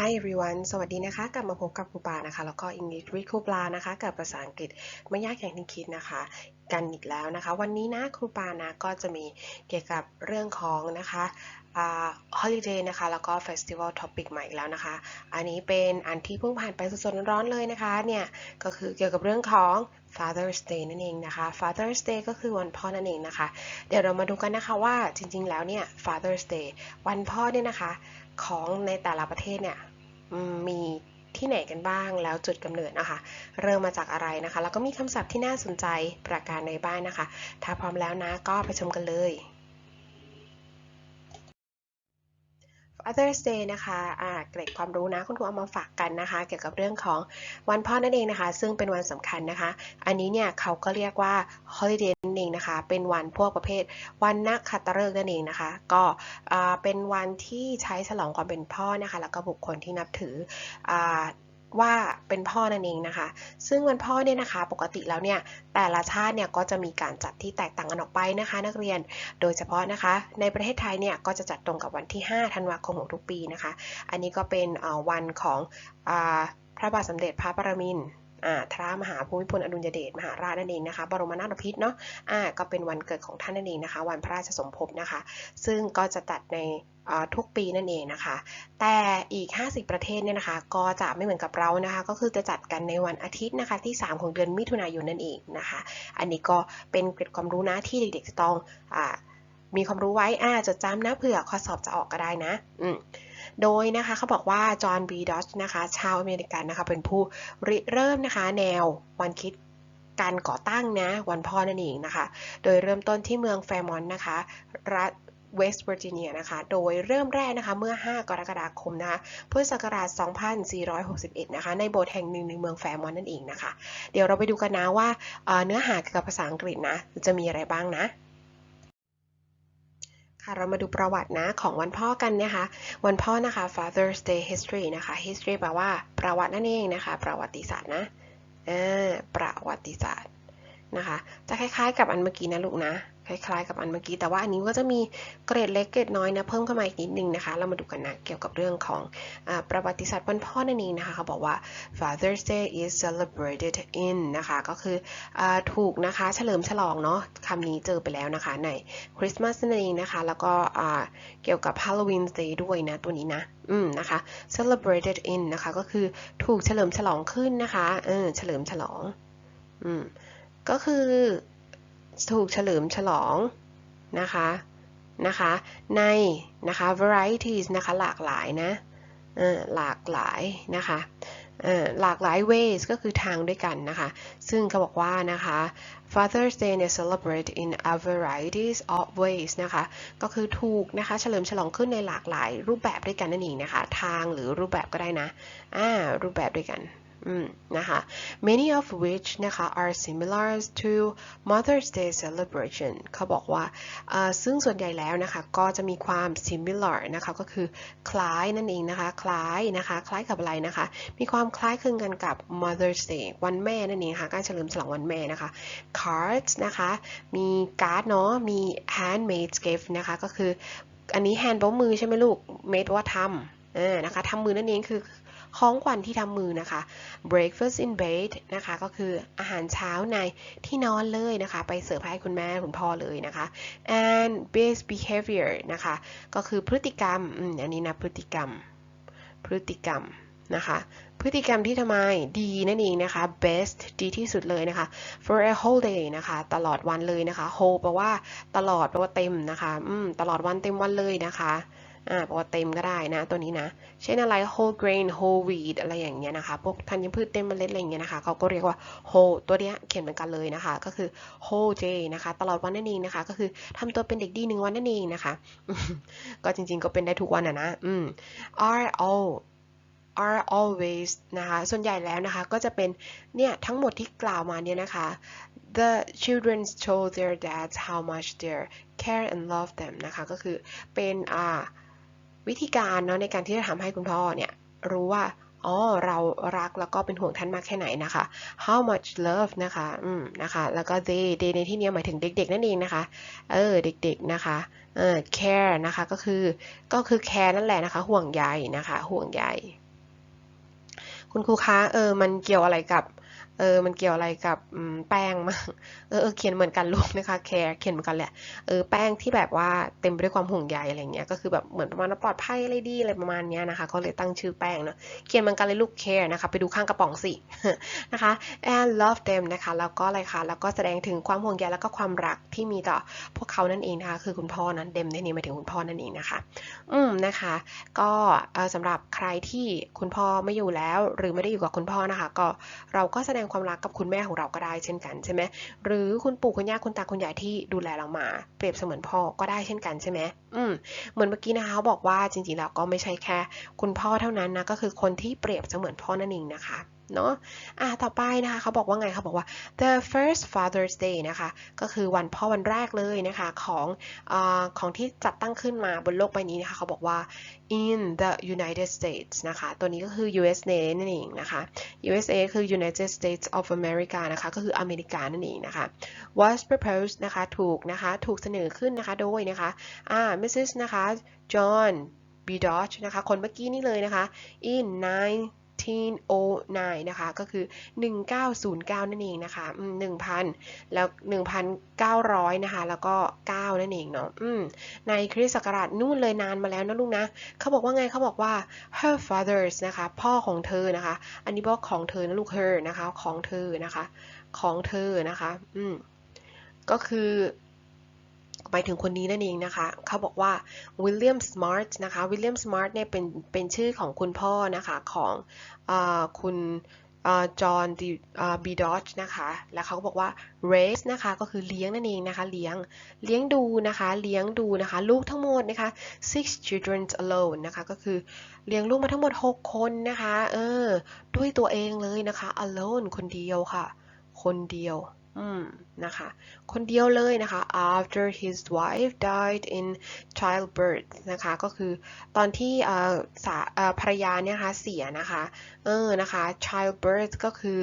Hi everyone สวัสดีนะคะ กลับมาพบกับครูปานะคะ แล้วก็ English with ครูปลานะคะ กับภาษาอังกฤษไม่ยากอย่างที่คิดนะคะ กันอีกแล้วนะคะ วันนี้นะครูปานะก็จะมีเกี่ยวกับเรื่องของนะคะอ่า holiday นะคะ แล้วก็ festival topic ใหม่อีกแล้วนะคะ อันนี้เป็นอันที่เพิ่งผ่านไปสดๆร้อนๆเลยนะคะ เนี่ย ก็คือเกี่ยวกับเรื่องของ Father's Day นั่นเองนะคะ Father's Day ก็คือวันพ่อนั่นเองนะคะ เดี๋ยวเรามาดูกันนะคะว่าจริงๆแล้วเนี่ย Father's Day วันพ่อเนี่ยนะคะ ของในแต่ละประเทศเนี่ยมมีที่ไหนกันบ้างแล้วจุดกำเนิดนะคะ เริ่มมาจากอะไรนะคะ แล้วก็มีคำศัพท์ที่น่าสนใจประการในบ้านนะคะ ถ้าพร้อมแล้วนะก็ไปชมกันเลย Others Day นะคะอ่าเกร็ดความรู้นะคุณครูเอามาฝากกันนะคะ เกี่ยวกับเรื่องของวันพ่อนั่นเองนะคะ ซึ่งเป็นวันสำคัญนะคะ อันนี้เนี่ยเขาก็เรียกว่า holiday นั่นเองนะคะ เป็นวันพวกประเภท วันนักขัตฤกษ์นั่นเองนะคะ ก็เป็นวันที่ใช้ฉลองความเป็นพ่อนะคะ แล้วก็บุคคลที่นับถืออ ว่าเป็นพ่อนั่นเองนะคะ ซึ่งวันพ่อเนี่ยนะคะ ปกติแล้วเนี่ยแต่ละชาติเนี่ยก็จะมีการจัดที่แตกต่างกันออกไปนะคะ นักเรียน โดยเฉพาะนะคะ ในประเทศไทยเนี่ยก็จะจัดตรงกับวันที่ 5 ธันวาคมของทุกปีนะคะ อันนี้ก็เป็นวันของอพระบาทสมเด็จพระปรมินทร่าพระมหาภูมิพลอดุลยเดชมหาราชนั่นเองนะคะ บรมนาถบพิตรเนาะอ่าก็เป็นวันเกิดของท่านนั่นเองนะคะ วันพระราชสมภพนะคะ ซึ่งก็จะจัดในทุกปีนั่นเองนะคะ แต่อีก 50 ประเทศเนี่ยนะคะ ก็จะไม่เหมือนกับเรานะคะ ก็คือจะจัดกันในวันอาทิตย์นะคะที่ 3 ของเดือนมิถุนายนนั่นเองนะคะ อันนี้ก็เป็นเกร็ดความรู้นะที่เด็กๆจะต้องอมีความรู้ไว้อาจดจำนะเผื่อข้อสอบจะออกก็ได้นะ อืม โดยนะคะเขาบอกว่าจอห์นบีดอชนะคะชาวอเมริกันนะคะเป็นผู้ริเริ่มนะคะแนววันคิดการก่อตั้งนะวันพ่อนั่นเองนะคะ โดยเริ่มต้นที่เมืองแฟร์มอนต์นะคะรัฐเวสต์เวอร์จิเนียนะคะ โดยเริ่มแรกนะคะ เมื่อ 5 กรกฎาคมนะคะพุทธศักราช 2461 นะคะ ในโบสถ์แห่งหนึ่งในเมืองแฟร์มอนต์นั่นเองนะคะ เดี๋ยวเราไปดูกันนะว่าเอ่อเนื้อหาเกี่ยวกับภาษาอังกฤษนะ จะมีอะไรบ้างนะ ค่ะเรามาดูประวัตินะของวันพ่อกันนะคะ วันพ่อนะคะ Father's Day History นะคะ History แปลว่าประวัตินั่นเองนะคะ ประวัติศาสตร์นะประวัติศาสตร์นะคะ จะคล้ายๆกับอันเมื่อกี้นะลูกนะ คล้ายๆ กับอันเมื่อกี้ แต่ว่าอันนี้ก็จะมีเกรดเล็กเกรดน้อยนะเพิ่มเข้ามาอีกนิดนึงนะคะ เรามาดูกันนะเกี่ยวกับเรื่องของอประวัติศาสตร์วันพ่อนั่นเองนะคะเขาบอกว่า Father's Day is celebrated in นะคะก็คืออถูกนะคะเฉลิมฉลองเนาะคำนี้เจอไปแล้วนะคะในคริสต์มาสนั่นเองนะคะ แล้วก็เกี่ยวกับ Halloween Day ด้วยนะตัวนี้นะอืมนะคะ celebrated in นะคะก็คือถูกเฉลิมฉลองขึ้นนะคะเออเฉลิมฉลองอืมก็คือ ถูกเฉลิมฉลองนะคะนะคะในนะคะ varieties นะคะหลากหลายนะหลากหลายนะคะหลากหลาย ways ก็คือทางด้วยกันนะคะ ซึ่งเขาบอกว่านะคะ Father's Day เนี่ย celebrate in a varieties of ways นะคะ ก็คือถูกนะคะเฉลิมฉลองขึ้นในหลากหลายรูปแบบด้วยกันนั่นเองนะคะ ทางหรือรูปแบบก็ได้นะอ่ารูปแบบด้วยกัน นะคะ many of which นะคะ are similar to Mother's Day celebration เขาบอกว่า ซึ่งส่วนใหญ่แล้วนะคะ ก็จะมีความ similar นะคะ ก็คือคล้ายนั่นเองนะคะ คล้ายนะคะ คล้ายกับอะไรนะคะ มีความคล้ายคลึงกันกับ Mother's Day วันแม่นั่นเองค่ะ การเฉลิมฉลองวันแม่นะคะ cards นะคะ มีการ์ดเนาะ มี handmade gift นะคะ ก็คือ อันนี้ hand แปลว่ามือใช่ไหมลูก made ว่าทำนะคะทำมือนั่นเองคือ ของขวัญที่ทำมือนะคะ breakfast in bed นะคะ ก็คืออาหารเช้าในที่นอนเลยนะคะ ไปเสิร์ฟให้คุณแม่คุณพ่อเลยนะคะ and best behavior นะคะ ก็คือพฤติกรรมอืมอันนี้นะพฤติกรรม พฤติกรรมนะคะพฤติกรรมที่ทำไมดีนั่นเองนะคะ best ดีที่สุดเลยนะคะ for a whole day นะคะตลอดวันเลยนะคะ whole แปลว่าตลอดแปลว่าเต็มนะคะอืมตลอดวันเต็มวันเลยนะคะ อ่าแปลว่าเต็มก็ได้นะตัวนี้นะ เช่นอะไร whole grain whole wheat อะไรอย่างเงี้ยนะคะ พวกธัญพืชเต็มเมล็ดอะไรอย่างเงี้ยนะคะ เขาก็เรียกว่า whole ตัวเนี้ยเขียนเหมือนกันเลยนะคะ ก็คือ whole day นะคะ ตลอดวันนั่นเองนะคะ ก็คือทำตัวเป็นเด็กดีหนึ่งวันนั่นเองนะคะ ก็จริงๆก็เป็นได้ทุกวันอะนะ อืม are all are always นะคะ ส่วนใหญ่แล้วนะคะ ก็จะเป็น เนี่ย ทั้งหมดที่กล่าวมาเนี่ยนะคะ the children show their dads how much they care and love them นะคะ ก็คือเป็น อ่า วิธีการเนาะในการที่จะทำให้คุณพ่อเนี่ยรู้ว่าอ๋อเรารักแล้วก็เป็นห่วงท่านมากแค่ไหนนะคะ how much love นะคะอืมนะคะแล้วก็ they they ในที่นี้หมายถึงเด็กๆนั่นเองนะคะเออเด็กๆนะคะเออ care นะคะก็คือก็คือ care นั่นแหละนะคะ ห่วงใยนะคะ ห่วงใยคุณครูคะเออมันเกี่ยวอะไรกับ เออ มันเกี่ยวอะไรกับแป้งมากเออเออ เขียนเหมือนกันลูกนะคะ care เขียนเหมือนกันแหละ เออ แป้งที่แบบว่าเต็มไปด้วยความห่วงใยอะไรเงี้ย ก็คือแบบเหมือนประมาณว่าปลอดภัยอะไรดีอะไรประมาณเนี้ยนะคะ ก็เลยตั้งชื่อแป้งเนาะ เขียนเหมือนกันเลยลูก care นะคะ ไปดูข้างกระป๋องสิ นะคะ and love them นะคะ แล้วก็อะไรคะ แล้วก็แสดงถึงความห่วงใยแล้วก็ความรักที่มีต่อพวกเขานั่นเองนะคะ คือคุณพ่อนั้น them ในนี้หมายถึงคุณพ่อนั่นเองนะคะ อืม นะคะ ก็สำหรับใครที่คุณพ่อไม่อยู่แล้ว หรือไม่ได้อยู่กับคุณพ่อนะคะ ก็เราก็แสดงความรักกับคุณแม่ของเราก็ได้เช่นกันใช่ไหมหรือคุณปู่คุณย่าคุณตาคุณยายที่ดูแลเรามาเปรียบเสมือนพ่อก็ได้เช่นกันใช่ไหมอืมเหมือนเมื่อกี้นะคะบอกว่าจริงๆแล้วก็ไม่ใช่แค่ คุณพ่อเท่านั้นนะก็คือคนที่เปรียบเสมือนพ่อนั่นเองนะคะ เนาะอะต่อไปนะคะเขาบอกว่าไงเขาบอกว่า the first Father's Day นะคะ ก็คือวันพ่อวันแรกเลยนะคะของอของที่จัดตั้งขึ้นมาบนโลกใบนี้นะคะเขาบอกว่า in the United States นะคะ ตัวนี้ก็คือ USA นั่นเองนะคะ USA คือ United States of America นะคะ ก็คืออเมริกานั่นเองนะคะ was proposed นะคะ ถูกนะคะ ถูกเสนอขึ้นนะคะ โดยนะคะ อ่า Mrs นะคะ John B. Dodge นะคะ คนเมื่อกี้นี่เลยนะคะ in 9 1909 นะคะ ก็คือ 1909 นั่นเองนะคะ1,000 แล้ว 1,900 นะคะ แล้วก็ 9 นั่นเองเนาะในคริสต์ศักราชนู่นเลยนานมาแล้วนะลูกนะ เขาบอกว่าไงเขาบอกว่า her fathers นะคะ พ่อของเธอนะคะ อันนี้บอกของเธอนะลูก her นะคะ ของเธอนะคะ ของเธอนะคะ อืม ก็คือ หมายถึงคนนี้นั่นเองนะคะเขาบอกว่าวิลเลียมสมาร์ทนะคะวิลเลียมสมาร์ทเนี่ยเป็นเป็นชื่อของคุณพ่อนะคะของอคุณจอห์นบีดอชนะคะ แล้วเขาก็บอกว่า raise นะคะ ก็คือเลี้ยงนั่นเองนะคะ เลี้ยง เลี้ยงดูนะคะ เลี้ยงดูนะคะ ลูกทั้งหมดนะคะ six children alone นะคะ ก็คือเลี้ยงลูกมาทั้งหมด 6 คนนะคะ เออ ด้วยตัวเองเลยนะคะ alone คนเดียวค่ะ คนเดียว อืมนะคะ คนเดียวเลยนะคะ after his wife died in childbirth นะคะ ก็คือตอนที่สาภรรยาเนี่ยคะเสียนะคะ เออ นะคะ childbirth ก็คือ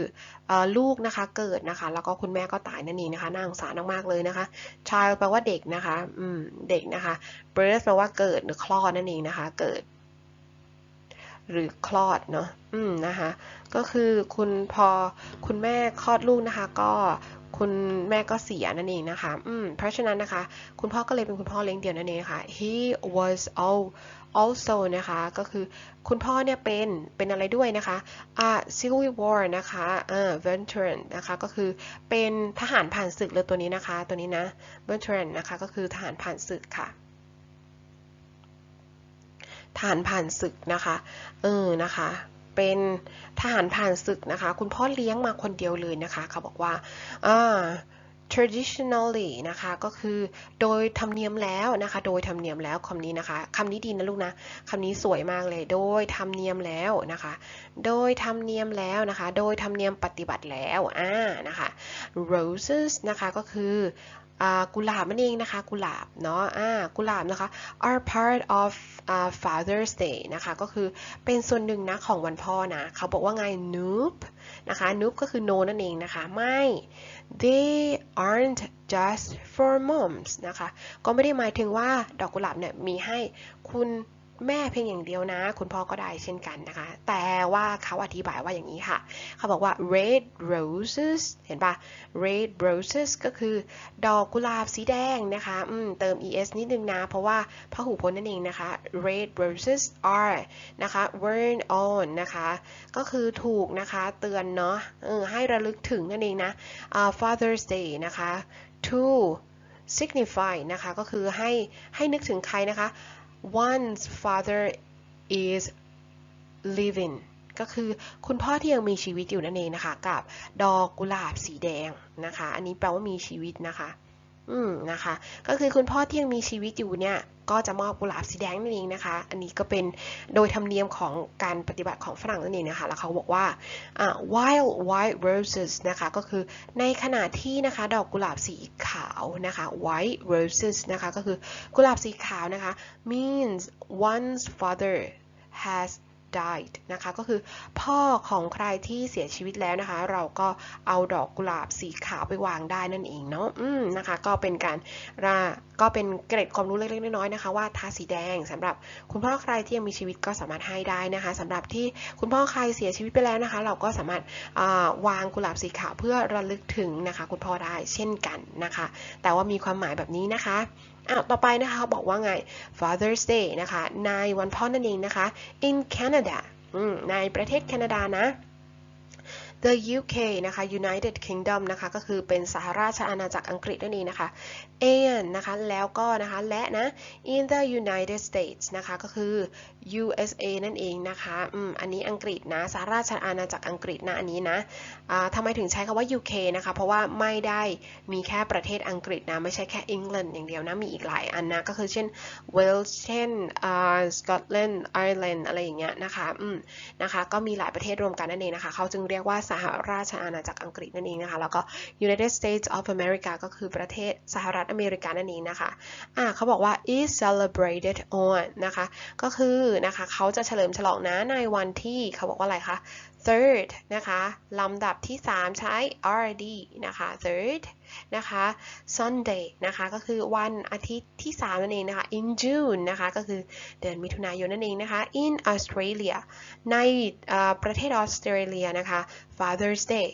ลูกนะคะเกิดนะคะ แล้วก็คุณแม่ก็ตายนั่นเองนะคะ น่าสงสารมากๆเลยนะคะ child แปลว่าเด็กนะคะ อืม เด็กนะคะ birth แปลว่าเกิดหรือคลอดนั่นเองนะคะ เกิด หรือคลอดเนาะ อืม นะคะ ก็คือคุณพอคุณแม่คลอดลูกนะคะ ก็ คุณแม่ก็เสียนั่นเองนะคะ อืม เพราะฉะนั้นนะคะ คุณพ่อก็เลยเป็นคุณพ่อเลี้ยงเดี่ยวนั่นเองค่ะ he was all also นะคะ ก็คือคุณพ่อเนี่ยเป็น เป็นอะไรด้วยนะคะ a civil war นะคะเออ veteran นะคะ ก็คือเป็นทหารผ่านศึกเลยตัวนี้นะคะ ตัวนี้นะ veteran นะคะ ก็คือทหารผ่านศึกค่ะทหารผ่านศึกนะคะ เออ นะคะ เป็นทหารผ่านศึกนะคะ คุณพ่อเลี้ยงมาคนเดียวเลยนะคะ เขาบอกว่าอ่า traditionally นะคะก็คือโดยธรรมเนียมแล้วนะคะ โดยธรรมเนียมแล้วคำนี้นะคะคำนี้ดีนะลูกนะคำนี้สวยมากเลย โดยธรรมเนียมแล้วนะคะ โดยธรรมเนียมแล้วนะคะ โดยธรรมเนียมปฏิบัติแล้วอ่านะคะ roses นะคะก็คือ กุหลาบนั่นเองนะคะ กุหลาบเนาะอ่ากุหลาบนะคะ are part of uh, Father's Day นะคะ ก็คือเป็นส่วนหนึ่งนะของวันพ่อนะ เขาบอกว่าไง nope นะคะ nope ก็คือ no นั่นเองนะคะ ไม่ they aren't just for moms นะคะ ก็ไม่ได้หมายถึงว่าดอกกุหลาบเนี่ยมีให้คุณ แม่เพียงอย่างเดียวนะ คุณพ่อก็ได้เช่นกันนะคะ แต่ว่าเขาอธิบายว่าอย่างนี้ค่ะ เขาบอกว่า red roses เห็นปะ red roses ก็คือดอกกุหลาบสีแดงนะคะเติม es นิดนึงนะ เพราะว่าพหูพจน์นั่นเองนะคะ red roses are นะคะ worn on นะคะ ก็คือถูกนะคะเตือนเนาะให้ระลึกถึงนั่นเองนะ Father's Day นะคะ to signify นะคะ ก็คือให้ให้นึกถึงใครนะคะ one's father is living ก็คือคุณพ่อที่ยังมีชีวิตอยู่นั่นเองนะคะ กับดอกกุหลาบสีแดงนะคะ อันนี้แปลว่ามีชีวิตนะคะ อืมนะคะ ก็คือคุณพ่อที่ยังมีชีวิตอยู่เนี่ย ก็จะมอบกุหลาบสีแดงนั่นเองนะคะ อันนี้ก็เป็นโดยธรรมเนียมของการปฏิบัติของฝรั่งนั่นเองนะคะ แล้วเขาบอกว่า while white roses นะคะ ก็คือในขณะที่นะคะ ดอกกุหลาบสีขาวนะคะ white roses นะคะ ก็คือกุหลาบสีขาวนะคะ means one's father has died นะคะ ก็คือพ่อของใครที่เสียชีวิตแล้วนะคะ เราก็เอาดอกกุหลาบสีขาวไปวางได้นั่นเองเนาะอืมนะคะ ก็เป็นการราก็เป็นเกร็ดความรู้เล็กๆน้อยๆนะคะ ว่าทาสีแดงสำหรับคุณพ่อใครที่ยังมีชีวิตก็สามารถให้ได้นะคะสำหรับที่คุณพ่อใครเสียชีวิตไปแล้วนะคะ เราก็สามารถวางกุหลาบสีขาวเพื่อระลึกถึงนะคะ คุณพ่อได้เช่นกันนะคะ แต่ว่ามีความหมายแบบนี้นะคะ อ้าวต่อไปนะคะบอกว่าไง Father's Day นะคะในวันพ่อนั่นเองนะคะ in Canada ในประเทศแคนาดานะ the UK นะคะ United Kingdom นะคะ ก็คือเป็นสหราชอาณาจักรอังกฤษนั่นเองนะคะ and นะคะ แล้วก็นะคะ และนะ in the United States นะคะ ก็คือ USA นั่นเองนะคะอืมอันนี้อังกฤษนะสหราชอาณาจักรอังกฤษนะอันนี้นะอ่าทำไมถึงใช้คำว่า UK นะคะ เพราะว่าไม่ได้มีแค่ประเทศอังกฤษนะ ไม่ใช่แค่ England อย่างเดียวนะ มีอีกหลายอันนะ ก็คือเช่น Wales เช่นอ่า Scotland Ireland อะไรอย่างเงี้ยนะคะอืมนะคะ ก็มีหลายประเทศรวมกันนั่นเองนะคะ เขาจึงเรียกว่าสหราชอาณาจักรอังกฤษนั่นเองนะคะ แล้วก็ United States of America ก็คือประเทศสหรัฐอเมริกานั่นเองนะคะอ่าเขาบอกว่า is celebrated on นะคะ ก็คือนะคะเขาจะเฉลิมฉลองนะในวันที่เขาบอกว่าอะไรคะ third นะคะลำดับที่ 3 ใช้ rd นะคะ third นะคะ Sunday นะคะก็คือวันอาทิตย์ที่ 3 นั่นเองนะคะ in June นะคะก็คือเดือนมิถุนายนนั่นเองนะคะ in Australia ในประเทศออสเตรเลียนะคะ Father's Day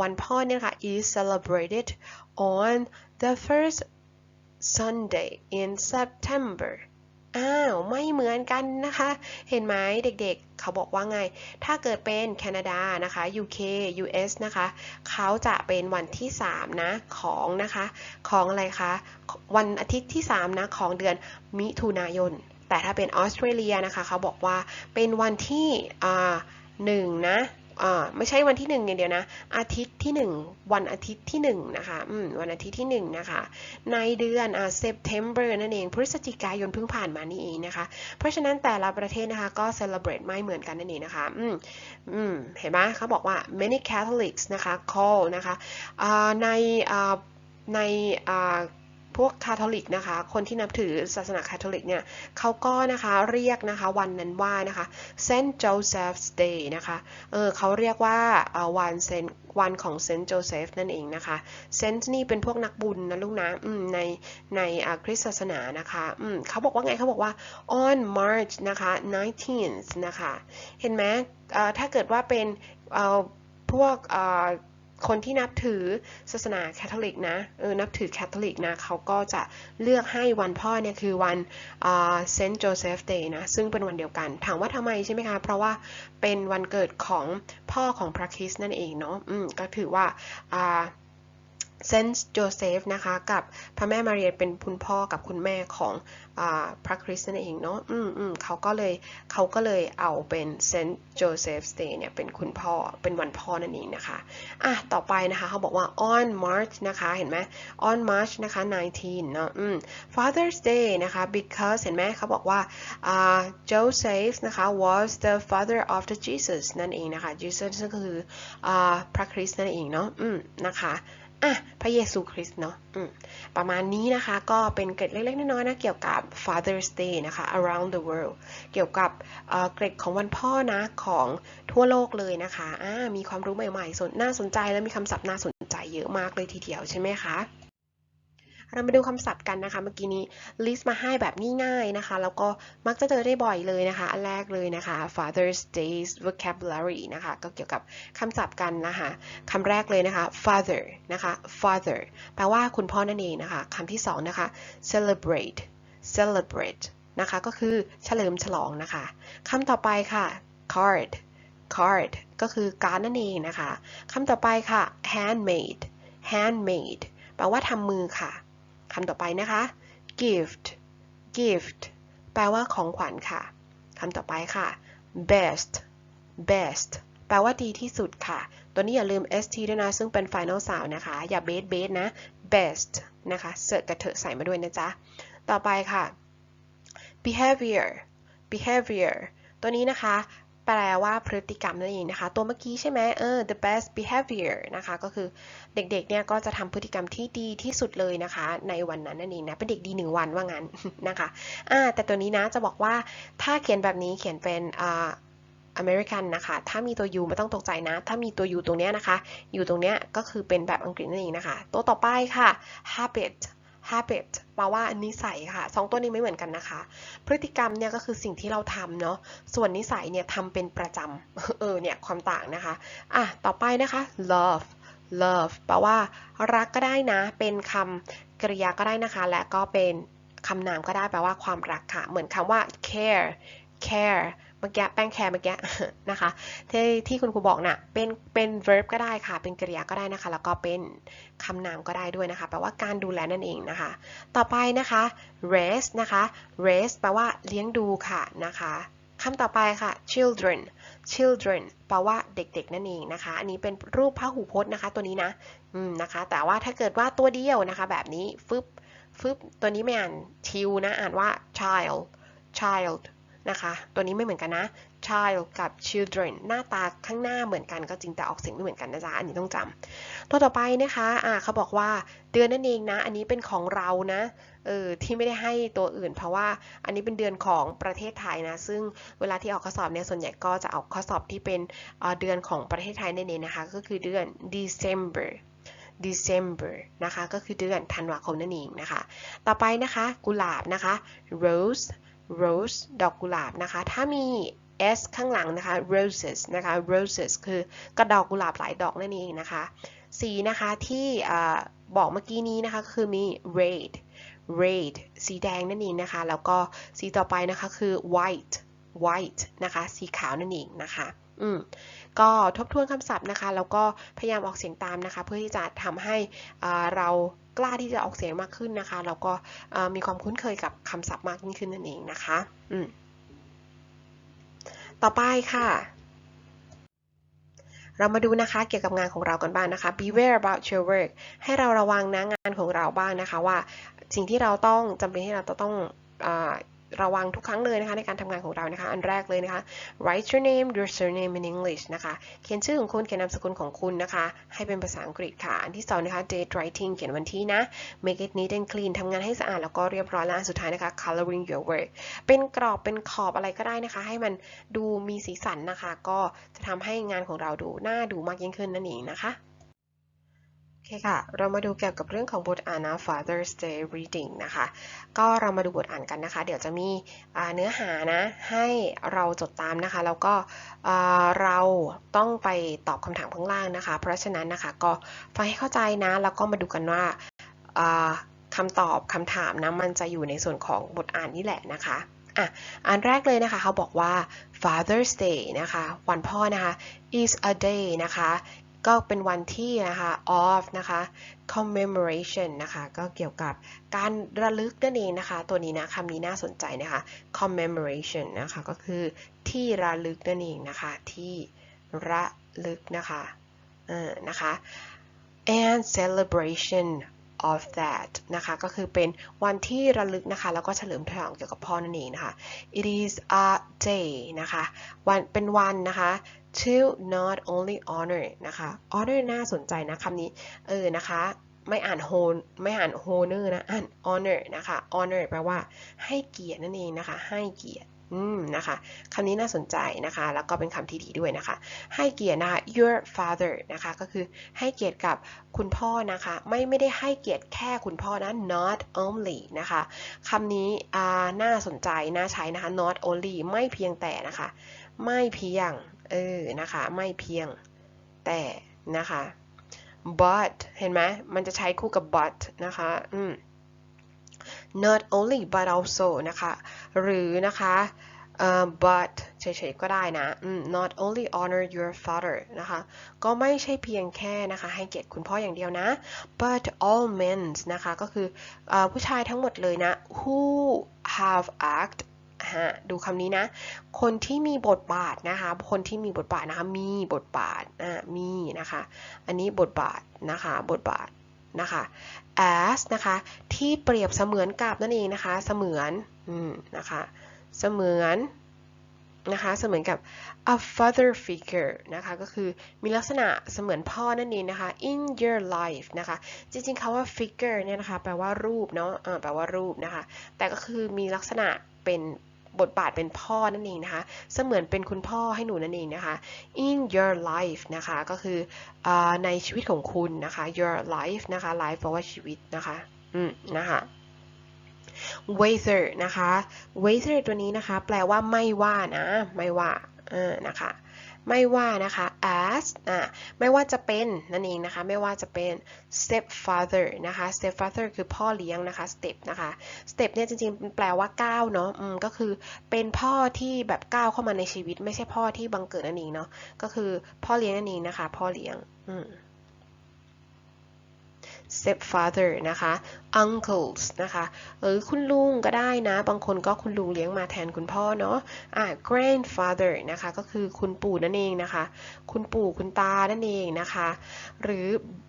วันพ่อเนี่ยค่ะ is celebrated on the first Sunday in September อ้าวไม่เหมือนกันนะคะ เห็นไหมเด็กๆ เขาบอกว่าไง ถ้าเกิดเป็นแคนาดานะคะ UK US นะคะ เขาจะเป็นวันที่ 3 นะของนะคะ ของอะไรคะ วันอาทิตย์ที่ 3 นะของเดือนมิถุนายน แต่ถ้าเป็นออสเตรเลียนะคะ เขาบอกว่าเป็นวันที่หนึ่งนะ ไม่ใช่วันที่ 1 อย่างเดียวนะ อาทิตย์ที่ 1 วันอาทิตย์ที่ 1 นะคะวันอาทิตย์ที่ 1 นะคะ ในเดือนอ่า September นั่นเอง พฤศจิกายนเพิ่งผ่านมานี่เองนะคะ เพราะฉะนั้นแต่ละประเทศนะคะก็ celebrate ไม่เหมือนกันนั่นเองนะคะอืมอืมเห็นไหมเขาบอกว่า many Catholics นะคะ call นะคะในใน พวกคาทอลิกนะคะ คนที่นับถือศาสนาคาทอลิกเนี่ยเขาก็นะคะเรียกนะคะวันนั้นว่านะคะ Saint Joseph's Day นะคะ เออเขาเรียกว่าวันเซนวันของเซนต์โจเซฟนั่นเองนะคะเซนต์นี่เป็นพวกนักบุญนะลูกนะในในคริสต์ศาสนานะคะเขาบอกว่าไงเขาบอกว่า on March นะคะ 19th นะคะ เห็นไหมถ้าเกิดว่าเป็นพวก คนที่นับถือศาสนาแคทอลิกนะเออนับถือแคทอลิกนะเขาก็จะเลือกให้วันพ่อเนี่ยคือวันเซนต์โจเซฟเดย์นะซึ่งเป็นวันเดียวกัน ถามว่าทำไมใช่ไหมคะ เพราะว่าเป็นวันเกิดของพ่อของพระคริสต์นั่นเองเนาะอืมก็ถือว่า เซนต์โจเซฟนะคะกับพระแม่มารียเป็นคุณพ่อกับคุณแม่ของอพระคริสต์นั่นเองเนาะอืมอืมเขาก็เลยเขาก็เลยเอาเป็นเซนต์โจเซฟสเตย์เนี่ยเป็นคุณพ่อเป็นวันพ่อนั่นเองนะคะอะต่อไปนะคะเขาบอกว่า on March นะคะเห็นไหม on March นะคะ 19เนาะอืม Father's Day นะคะ because เห็นไหมเขาบอกว่า Joseph นะคะ was the father of the Jesus นั่นเองนะคะ Jesus ก็คือพระคริสต์นั่นเองเนาะอืมนะคะ อะพระเยซูคริสต์เนาะประมาณนี้นะคะก็เป็นเกร็ดเล็กๆน้อยๆนะเกี่ยวกับ Father's Day นะคะ around the world เกี่ยวกับเกร็ดของวันพ่อนะของทั่วโลกเลยนะคะอ่ามีความรู้ใหม่ๆสนน่าสนใจและมีคำศัพท์น่าสนใจเยอะมากเลยทีเดียวใช่ไหมคะ เรามาดูคำศัพท์กันนะคะ เมื่อกี้นี้ลิสต์มาให้แบบง่ายๆนะคะ แล้วก็มักจะเจอได้บ่อยเลยนะคะ อันแรกเลยนะคะ Father's Day's vocabulary นะคะ ก็เกี่ยวกับคำศัพท์กันนะคะคำแรกเลยนะคะ father นะคะ father แปลว่าคุณพ่อนั่นเองนะคะคำที่สองนะคะ celebrate celebrate นะคะ ก็คือเฉลิมฉลองนะคะคำต่อไปค่ะ card card ก็คือการนั่นเองนะคะคำต่อไปค่ะ handmade handmade แปลว่าทำมือค่ะ คำต่อไปนะคะ gift gift แปลว่าของขวัญค่ะคำต่อไปค่ะ best best แปลว่าดีที่สุดค่ะ ตัวนี้อย่าลืม st ด้วยนะ ซึ่งเป็น final sound นะคะ อย่า base base นะ best นะคะ เสิร์ชกระเถอะใส่มาด้วยนะจ๊ะ ต่อไปค่ะ behavior behavior ตัวนี้นะคะ แปลว่าพฤติกรรมนั่นเองนะคะ ตัวเมื่อกี้ใช่ไหมเออ the best behavior นะคะ ก็คือเด็กๆเนี่ยก็จะทำพฤติกรรมที่ดีที่สุดเลยนะคะ ในวันนั้นนั่นเองนะ เป็นเด็กดีหนึ่งวันว่างั้นนะคะอ่าแต่ตัวนี้นะจะบอกว่าถ้าเขียนแบบนี้เขียนเป็นอ่า American นะคะ ถ้ามีตัว u ไม่ต้องตกใจนะ ถ้ามีตัว u ตรงเนี้ยนะคะอยู่ตรงเนี้ยก็คือเป็นแบบอังกฤษนั่นเองนะคะ ตัวต่อไปค่ะ habit habit แปลว่านิสัยค่ะสองตัวนี้ไม่เหมือนกันนะคะ พฤติกรรมเนี่ยก็คือสิ่งที่เราทำเนาะ ส่วนนิสัยเนี่ยทำเป็นประจำ เออเนี่ยความต่างนะคะ อะ ต่อไปนะคะ love love แปลว่ารักก็ได้นะ เป็นคำกริยาก็ได้นะคะ และก็เป็นคำนามก็ได้แปลว่าความรักค่ะ เหมือนคำว่า care care มื่อกี้แป้งแคร์เมื่อกี้นะคะที่ที่คุณครูบอกนะ่ะเป็นเป็น verb ก็ได้ค่ะ เป็นกริยาก็ได้นะคะ แล้วก็เป็นคำนามก็ได้ด้วยนะคะ แปลว่าการดูแลนั่นเองนะคะ ต่อไปนะคะ raise นะคะ raise แปลว่าเลี้ยงดูค่ะนะคะคำต่อไปค่ะ children children แปลว่าเด็กๆ นั่นเองนะคะ อันนี้เป็นรูปพหูพจน์นะคะ ตัวนี้นะ อืมนะคะ แต่ว่าถ้าเกิดว่าตัวเดียวนะคะ แบบนี้ฟึบฟึบตัวนี้ไม่อ่าน child นะ อ่านว่า child child นะคะ ตัวนี้ไม่เหมือนกันนะ child กับ children หน้าตาข้างหน้าเหมือนกันก็จริงแต่ออกเสียงไม่เหมือนกันนะจ๊ะ อันนี้ต้องจำตัวต่อไปนะคะอ่าเขาบอกว่าเดือนนั่นเองนะ อันนี้เป็นของเรานะเออที่ไม่ได้ให้ตัวอื่น เพราะว่าอันนี้เป็นเดือนของประเทศไทยนะ ซึ่งเวลาที่ออกข้อสอบเนี่ยส่วนใหญ่ก็จะเอาข้อสอบที่เป็นเดือนของประเทศไทยนั่นเองนะคะ ก็คือเดือน December December นะคะ ก็คือเดือนธันวาคมนั่นเองนะคะ ต่อไปนะคะ กุหลาบนะคะ rose rose ดอกกุหลาบนะคะ ถ้ามี s ข้างหลังนะคะ roses นะคะ roses คือกระดอกกุหลาบหลายดอกนั่นเองนะคะ สีนะคะที่บอกเมื่อกี้นี้นะคะคือมี red red สีแดงนั่นเองนะคะ แล้วก็สีต่อไปนะคะคือ white white นะคะ สีขาวนั่นเองนะคะ อืมก็ทบทวนคำศัพท์นะคะแล้วก็พยายามออกเสียงตามนะคะ เพื่อที่จะทำให้เรากล้าที่จะออกเสียงมากขึ้นนะคะ แล้วก็มีความคุ้นเคยกับคำศัพท์มากยิ่งขึ้นนั่นเองนะคะอืมต่อไปค่ะเรามาดูนะคะเกี่ยวกับงานของเรากันบ้างนะคะ beware about your work ให้เราระวังนะงานของเราบ้างนะคะว่าสิ่งที่เราต้องจำเป็นที่เราต้อง ระวังทุกครั้งเลยนะคะในการทำงานของเรานะคะ อันแรกเลยนะคะ write your name your surname in English นะคะ เขียนชื่อของคุณ เขียนนามสกุลของคุณนะคะ ให้เป็นภาษาอังกฤษค่ะ อันที่สองนะคะ date writing เขียนวันที่นะ make it neat and clean ทำงานให้สะอาดแล้วก็เรียบร้อยและอันสุดท้ายนะคะ coloring your work เป็นกรอบเป็นขอบอะไรก็ได้นะคะ ให้มันดูมีสีสันนะคะ ก็จะทำให้งานของเราดูน่าดูมากยิ่งขึ้นนั่นเองนะคะ คค่ะ เรามาดูเกี่ยวกับเรื่องของบทอ่านนะ Father's Day Reading นะคะ ก็เรามาดูบทอ่านกันนะคะ เดี๋ยวจะมีเนื้อหานะ ให้เราจดตามนะคะ แล้วก็เราต้องไปตอบคำถามข้างล่างนะคะ เพราะฉะนั้นนะคะ ก็ฟังให้เข้าใจนะ แล้วก็มาดูกันว่าคำตอบคำถามนะ มันจะอยู่ในส่วนของบทอ่านนี่แหละนะคะอะอันแรกเลยนะคะเขาบอกว่า Father's Day นะคะ วันพ่อนะคะ is a day นะคะ ก็เป็นวันที่นะคะ of นะคะ commemoration นะคะ ก็เกี่ยวกับการระลึกนั่นเองนะคะ ตัวนี้นะคำนี้น่าสนใจนะคะ commemoration นะคะก็คือที่ระลึกนั่นเองนะคะ ที่ระลึกนะคะเออนะคะ and celebration of that นะคะ ก็คือเป็นวันที่ระลึกนะคะ แล้วก็เฉลิมฉลองเกี่ยวกับพ่อนั่นเองนะคะ it is a day นะคะ วันเป็นวันนะคะ to not only honor นะคะ honor น่าสนใจนะคำนี้ เออ นะคะ ไม่อ่าน hold ไม่อ่าน honor นะ อ่าน honor นะคะ honor แปลว่าให้เกียรตินั่นเองนะคะ ให้เกียรติ อืมนะคะคำนี้น่าสนใจนะคะ แล้วก็เป็นคำที่ดีด้วยนะคะ ให้เกียรตินะคะ your father นะคะก็คือให้เกียรติกับคุณพ่อนะคะ ไม่ไม่ได้ให้เกียรติแค่คุณพ่อนะ not only นะคะคำนี้อ่าน่าสนใจน่าใช้นะคะ not only ไม่เพียงแต่นะคะ ไม่เพียงเออนะคะไม่เพียงแต่นะคะ but เห็นไหมมันจะใช้คู่กับ but นะคะ อืม not only but also นะคะ หรือนะคะ uh, but เฉยๆก็ได้นะ not only honor your father นะคะ ก็ไม่ใช่เพียงแค่นะคะ ให้เกียรติคุณพ่ออย่างเดียวนะ but all men นะคะ ก็คืออผู้ชายทั้งหมดเลยนะ who have act ฮะดูคำนี้นะ คนที่มีบทบาทนะคะ คนที่มีบทบาทนะคะ มีบทบาทอ่ามีนะคะ อันนี้บทบาทนะคะ บทบาท นะคะ as นะคะ ที่เปรียบเสมือนกับนั่นเองนะคะ เสมือนอืมนะคะ เสมือนนะคะเสมือนกับ a father figure นะคะก็คือมีลักษณะเสมือนพ่อนั่นเองนะคะ in your life นะคะจริงๆคาว่า figure เนี่ยนะคะแปลว่ารูปเนาะแปลว่ารูปนะคะแต่ก็คือมีลักษณะเป็น บทบาทเป็นพ่อนั่นเองนะคะ เสมือนเป็นคุณพ่อให้หนูนั่นเองนะคะ in your life นะคะก็คืออในชีวิตของคุณนะคะ your life นะคะ life แปลว่าชีวิตนะคะ อืมนะคะ whether นะคะ whether ตัวนี้นะคะ แปลว่าไม่ว่านะ ไม่ว่าเออนะคะ ไม่ว่านะคะ as อ่าไม่ว่าจะเป็นนั่นเองนะคะ ไม่ว่าจะเป็น stepfather นะคะ stepfather คือพ่อเลี้ยงนะคะ step นะคะ step เนี่ยจริงๆ แปลว่าก้าวเนาะอืมก็คือเป็นพ่อที่แบบก้าวเข้ามาในชีวิต ไม่ใช่พ่อที่บังเกิดนั่นเองเนาะก็คือพ่อเลี้ยงนั่นเองนะคะ พ่อเลี้ยงอืม stepfather นะคะ uncles นะคะหรือคุณลุงก็ได้นะ บางคนก็คุณลุงเลี้ยงมาแทนคุณพ่อเนาะอ่า grandfather นะคะก็คือคุณปู่นั่นเองนะคะ คุณปู่คุณตานั่นเองนะคะ หรือ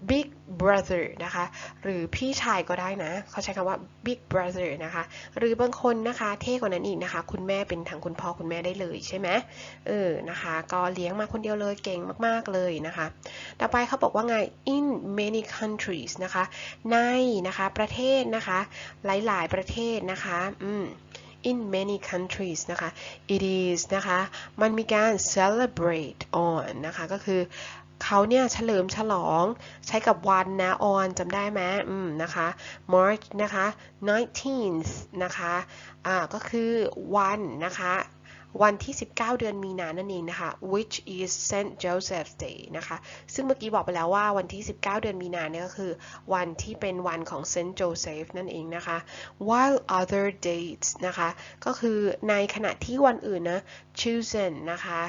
big brother นะคะ หรือพี่ชายก็ได้นะ เขาใช้คำว่า big brother นะคะ หรือบางคนนะคะเท่กว่านั้นอีกนะคะ คุณแม่เป็นทั้งคุณพ่อคุณแม่ได้เลยใช่ไหมเออนะคะ ก็เลี้ยงมาคนเดียวเลยเก่งมาก ๆ เลยนะคะ ต่อไปเขาบอกว่าไง in many countries นะคะ ในนะคะประเททศนะคะ หลายๆ ประเทศนะคะอืม in many countries นะคะ it is นะคะ มันมีการ celebrate on นะคะ ก็คือเขาเนี่ยเฉลิมฉลองใช้กับวันนะ on จำได้ไหมอืมนะคะ March นะคะ 19th นะคะ อ่า ก็คือวันนะคะ วันที่ 19 เดือนมีนานั่นเองนะคะ which is Saint Joseph's Day นะคะ ซึ่งเมื่อกี้บอกไปแล้วว่าวันที่ 19 เดือนมีนาเนี่ยก็คือ วันที่เป็นวันของ Saint Joseph นั่นเองนะคะ while other dates นะคะ ก็คือในขณะที่วันอื่นนะ chosen นะคะ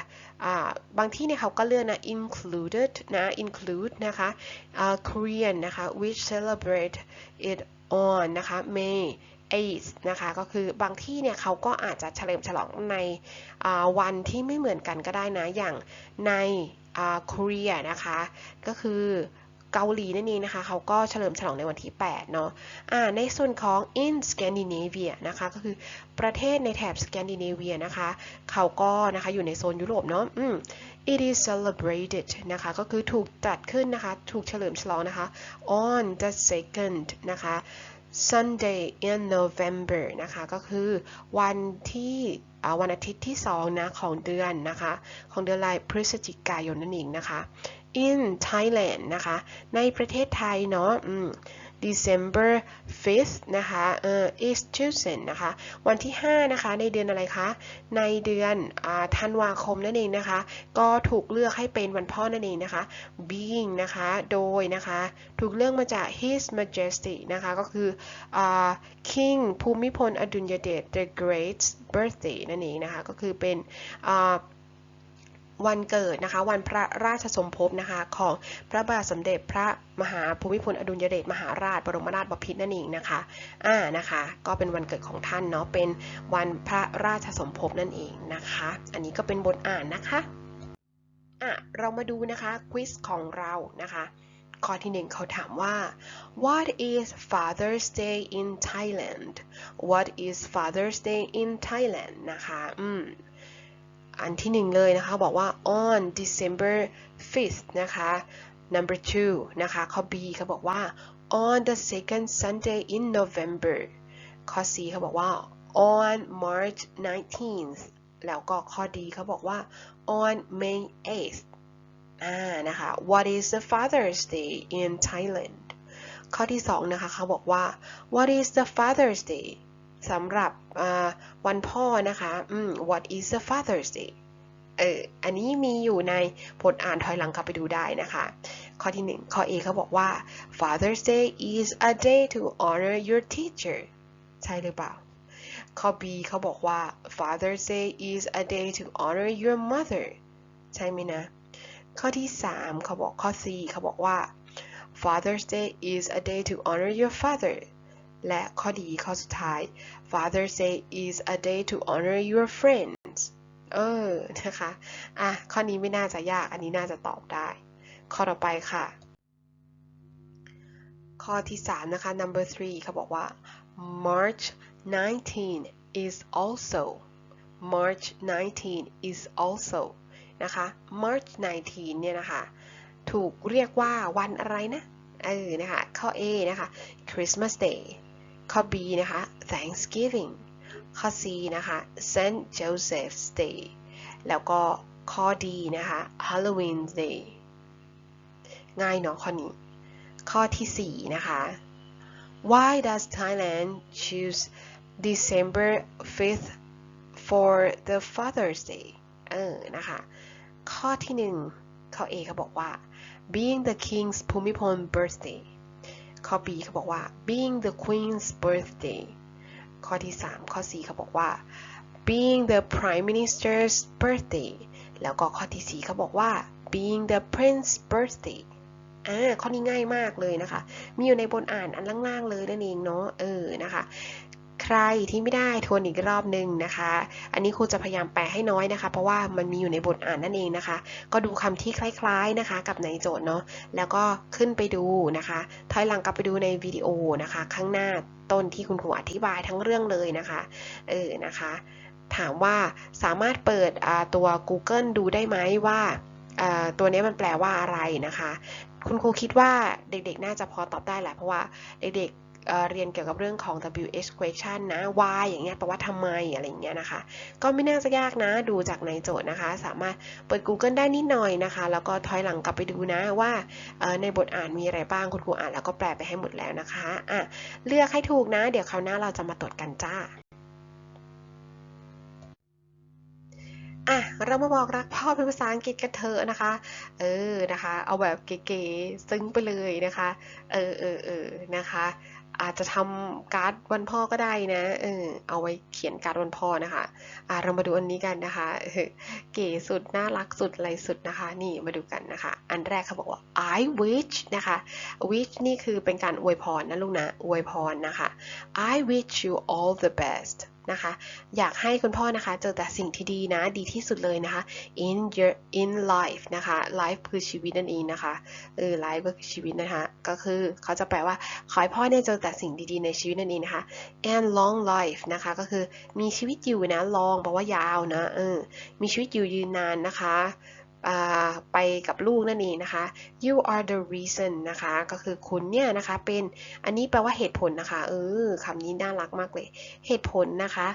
บางที่เนี่ยเขาก็เลือกนะ included นะ include นะคะ Korean นะคะ which celebrate it on นะคะ May 8นะคะก็คือบางที่เนี่ยเขาก็อาจจะเฉลิมฉลองในวันที่ไม่เหมือนกันก็ได้นะ อย่างในเกาหลีนะคะ ก็คือเกาหลีนั่นเองนะคะ เขาก็เฉลิมฉลองในวันที่ 8 เนาะะในส่วนของ in Scandinavia นะคะ ก็คือประเทศในแถบสแกนดิเนเวียนะคะ เขาก็นะคะอยู่ในโซนยุโรปเนาะ it is celebrated นะคะ ก็คือถูกจัดขึ้นนะคะ ถูกเฉลิมฉลองนะคะ on the second นะคะ Sunday in November นะคะ ก็คือวันที่วันอาทิตย์ที่2นะของเดือนนะคะ ของเดือนลายพฤศจิกายนนั่นเองนะคะ in Thailand นะคะ ในประเทศไทยเนาะ December 5th นะคะเอ่อ is chosen นะคะ วันที่ 5 นะคะ ในเดือนอะไรคะ ในเดือนธันวาคมนั่นเองนะคะ ก็ถูกเลือกให้เป็นวันพ่อนั่นเองนะคะ being นะคะ โดยนะคะ ถูกเลือกมาจาก his majesty นะคะ ก็คือ king ภูมิพลอดุลยเดช the great birthday นั่นเองนะคะ ก็คือเป็นอ่า วันเกิดนะคะ วันพระราชสมภพนะคะ ของพระบาทสมเด็จพระมหาภูมิพลอดุลยเดชมหาราชบรมราชบพิตรนั่นเองนะคะอ่านะคะ ก็เป็นวันเกิดของท่านเนาะเป็นวันพระราชสมภพนั่นเองนะคะ อันนี้ก็เป็นบทอ่านนะคะอะเรามาดูนะคะควิสของเรานะคะข้อที่หนึ่งเขาถามว่า What is Father's Day in Thailand What is Father's Day in Thailand นะคะ อืม อันที่หนึ่งเลยนะคะ บอกว่า on December 5th นะคะ number two นะคะข้อ B เขาบอกว่า on the second Sunday in November ข้อ C เขาบอกว่า on March 19th แล้วก็ข้อ D เขาบอกว่า on May 8th อ่านะคะ what is the Father's Day in Thailand ข้อที่สองนะคะเขาบอกว่า what is the Father's Day สำหรับวันพ่อนะคะ What is the Father's Day เอออันนี้มีอยู่ในบทอ่านถอยหลังกลับไปดูได้นะคะ ข้อที่หนึ่งข้อ A เขาบอกว่า Father's Day is a day to honor your teacher ใช่หรือเปล่า ข้อ B เขาบอกว่า Father's Day is a day to honor your mother ใช่ไหมนะ ข้อที่ 3 เขาบอกข้อ C เขาบอกว่า Father's Day is a day to honor your father และข้อดีข้อสุดท้าย Father's Day is a day to honor your friends เออ นะคะ อะ ข้อนี้ไม่น่าจะยาก อันนี้น่าจะตอบได้ ข้อต่อไปค่ะ ข้อที่ 3 นะคะ number three เขาบอกว่า March 19 is also March 19 is also นะคะ March 19 เนี่ยนะคะ ถูกเรียกว่าวันอะไรนะ เออ นะคะ ข้อ A นะคะ Christmas Day ข้อ B นะคะ Thanksgiving ข้อ C นะคะ Saint Joseph's Day แล้วก็ข้อ D นะคะ Halloween Day ง่ายเนาะข้อนี้ ข้อที่ 4 นะคะ Why does Thailand choose December 5th for the Father's Day เออ นะคะ ข้อที่ 1 ข้อ A เขาบอกว่า being the king's ภูมิพล birthday ข้อ B เขาบอกว่า being the queen's birthday ข้อที่ 3 ข้อ 4 เขาบอกว่า being the prime minister's birthday แล้วก็ข้อที่ 4 เขาบอกว่า being the prince's birthday อ่าข้อนี้ง่ายมากเลยนะคะ มีอยู่ในบนอ่านอันล่างๆเลยนั่นเองเนาะเออนะคะ ใครที่ไม่ได้ทวนอีกรอบหนึ่งนะคะ อันนี้ครูจะพยายามแปลให้น้อยนะคะ เพราะว่ามันมีอยู่ในบทอ่านนั่นเองนะคะ ก็ดูคำที่คล้ายๆนะคะ กับในโจทย์เนาะ แล้วก็ขึ้นไปดูนะคะ ถอยหลังกลับไปดูในวิดีโอนะคะ ข้างหน้าต้นที่คุณครูอธิบายทั้งเรื่องเลยนะคะ เออ นะคะ ถามว่าสามารถเปิดตัว Google ดูได้ไหมว่าตัวนี้มันแปลว่าอะไรนะคะ คุณครูคิดว่าเด็กๆ น่าจะพอตอบได้แหละเพราะว่าเด็กๆ เรียนเกี่ยวกับเรื่องของ WH question นะ why อย่างเงี้ยแปลว่าทำไมอะไรอย่างเงี้ยนะคะ ก็ไม่น่าจะยากนะดูจากในโจทย์นะคะ สามารถเปิด Google ได้นิดหน่อยนะคะ แล้วก็ถอยหลังกลับไปดูนะว่าในบทอ่านมีอะไรบ้างคุณครูอ่านแล้วก็แปลไปให้หมดแล้วนะคะอะเลือกให้ถูกนะ เดี๋ยวคราวหน้าเราจะมาตรวจกันจ้าอะเรามาบอกรักพ่อเป็นภาษาอังกฤษกันเถอะนะคะ เออนะคะ เอาแบบเก๋ๆซึ้งไปเลยนะคะ เออเออเออนะคะ อาจจะทำการ์ดวันพ่อก็ได้นะ เออ เอาไว้เขียนการ์ดวันพ่อนะคะ อ่าเรามาดูอันนี้กันนะคะ เก๋สุด น่ารักสุดอะไรสุดนะคะ นี่มาดูกันนะคะ อันแรกเขาบอกว่า I wish นะคะ wish นี่คือเป็นการอวยพรนะลูกนะ อวยพรนะคะ I wish you all the best นะคะ อยากให้คุณพ่อนะคะ เจอแต่สิ่งที่ดีนะ ดีที่สุดเลยนะคะ in your in life นะคะ life คือชีวิตนั่นเองนะคะเออ life ก็คือชีวิตนะคะ ก็คือเขาจะแปลว่า ขอให้พ่อเนี่ยเจอแต่สิ่งดีๆในชีวิตนั่นเองนะคะ and long life นะคะ ก็คือมีชีวิตอยู่นะ long แปลว่ายาวนะ เออ มีชีวิตอยู่ยืนนานนะคะ ไปกับลูกนั่นเองนะคะ you are the reason นะคะ ก็คือคุณเนี่ยนะคะเป็นอันนี้แปลว่าเหตุผลนะคะ เออคำนี้น่ารักมากเลย เหตุผลนะคะ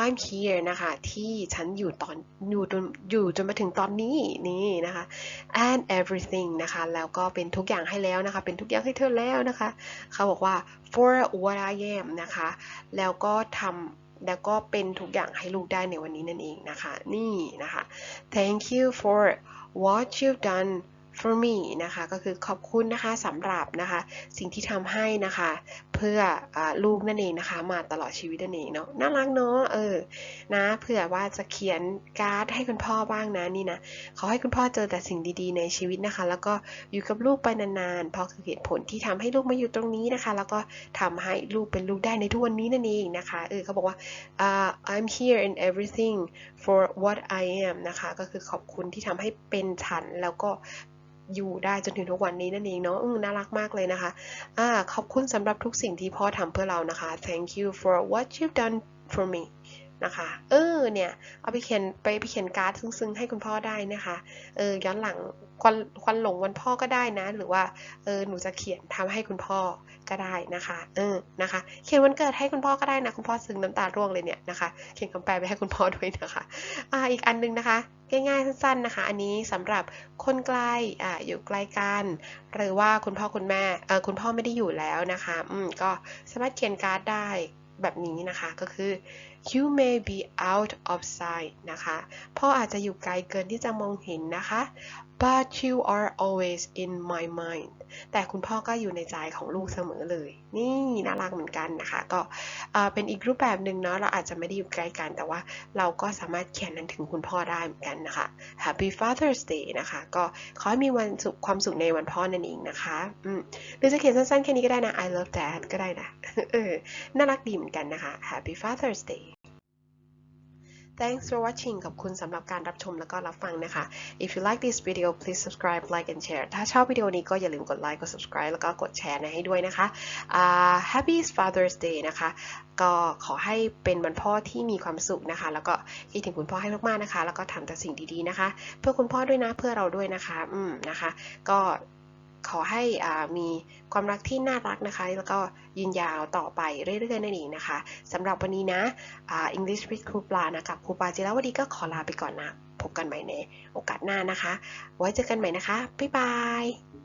I'm here นะคะ ที่ฉันอยู่ตอนอยู่จนอยู่จนมาถึงตอนนี้นี่นะคะ and everything นะคะ แล้วก็เป็นทุกอย่างให้แล้วนะคะ เป็นทุกอย่างให้เธอแล้วนะคะ เขาบอกว่า for what I am นะคะ แล้วก็ทำ แล้วก็เป็นทุกอย่างให้ลูกได้ในวันนี้นั่นเองนะคะ นี่นะคะ thank you for what you've done for me นะคะก็คือขอบคุณนะคะสำหรับนะคะสิ่งที่ทำให้นะคะเพื่ออลูกนั่นเองนะคะมาตลอดชีวิตนั่นเองเนาะน่ารักเนาะเออนะเผื่อว่าจะเขียนการ์ดให้คุณพ่อบ้างนะนี่นะขอให้คุณพ่อเจอแต่สิ่งดีๆในชีวิตนะคะ แล้วก็อยู่กับลูกไปนานๆเพราะคือเหตุผลที่ทำให้ลูกมาอยู่ตรงนี้นะคะ แล้วก็ทำให้ลูกเป็นลูกได้ในทุกวันนี้นั่นเองนะคะเออเขาบอกว่า uh, I'm here in everything for what I am นะคะก็คือขอบคุณที่ทำให้เป็นฉันแล้วก็ อยู่ได้จนถึงทุกวันนี้นั่นเองเนาะน่ารักมากเลยนะคะอ่าขอบคุณสำหรับทุกสิ่งที่พ่อทำเพื่อเรานะคะ thank you for what you've done for me นะคะ เออเนี่ยเอาไปเขียนไปไปเขียนการ์ดซึ้งๆให้คุณพ่อได้นะคะเออย้อนหลังควันควันหลงวันพ่อก็ได้นะ หรือว่าเออหนูจะเขียนทำให้คุณพ่อก็ได้นะคะเออนะคะ เขียนวันเกิดให้คุณพ่อก็ได้นะคุณพ่อซึ้งน้ำตาร่วงเลยเนี่ยนะคะ เขียนคำแปลไปให้คุณพ่อด้วยนะคะอ่าอีกอันนึงนะคะง่ายๆสั้นๆนะคะ อันนี้สำหรับคนไกลอ่าอยู่ไกลกัน หรือว่าคุณพ่อคุณแม่เออคุณพ่อไม่ได้อยู่แล้วนะคะ อืมก็สามารถเขียนการ์ดได้แบบนี้นะคะก็คือ you may be out of sight นะคะพ่ออาจจะอยู่ไกลเกินที่จะมองเห็นนะคะ but you are always in my mind แต่คุณพ่อก็อยู่ในใจของลูกเสมอเลย นี่น่ารักเหมือนกันนะคะ ก็เป็นอีกรูปแบบหนึ่งเนาะเราอาจจะไม่ได้อยู่ใกล้กัน แต่ว่าเราก็สามารถเขียนนั้นถึงคุณพ่อได้เหมือนกันนะคะ Happy Father's Day นะคะ ก็ขอให้มีวันสุขความสุขในวันพ่อนั่นเองนะคะอืมหรือจะเขียนสั้นๆแค่นี้ก็ได้นะ I love dad ก็ได้นะเออน่ารักดีเหมือนกันนะคะ Happy Father's Day Thanks for watching ขอบคุณสำหรับการรับชมแล้วก็รับฟังนะคะ If you like this video please subscribe like and share ถ้าชอบวิดีโอนี้ก็อย่าลืมกดไลค์กด subscribe แล้วก็กดแชร์นะให้ด้วยนะคะ uh, Happy Father's Day นะคะ ก็ขอให้เป็นวันพ่อที่มีความสุขนะคะ แล้วก็คิดถึงคุณพ่อให้มากๆนะคะ แล้วก็ทำแต่สิ่งดีๆนะคะ เพื่อคุณพ่อด้วยนะเพื่อเราด้วยนะคะ อืมนะคะ ก็ ขอให้มีความรักที่น่ารักนะคะ แล้วก็ยืนยาวต่อไปเรื่อยๆนั่นเองนะคะสำหรับวันนี้นะอ English with ครูปลานะกับครูปลาจิราวดีก็ขอลาไปก่อนนะ พบกันใหม่ในโอกาสหน้านะคะ ไว้เจอกันใหม่นะคะ บ๊ายบาย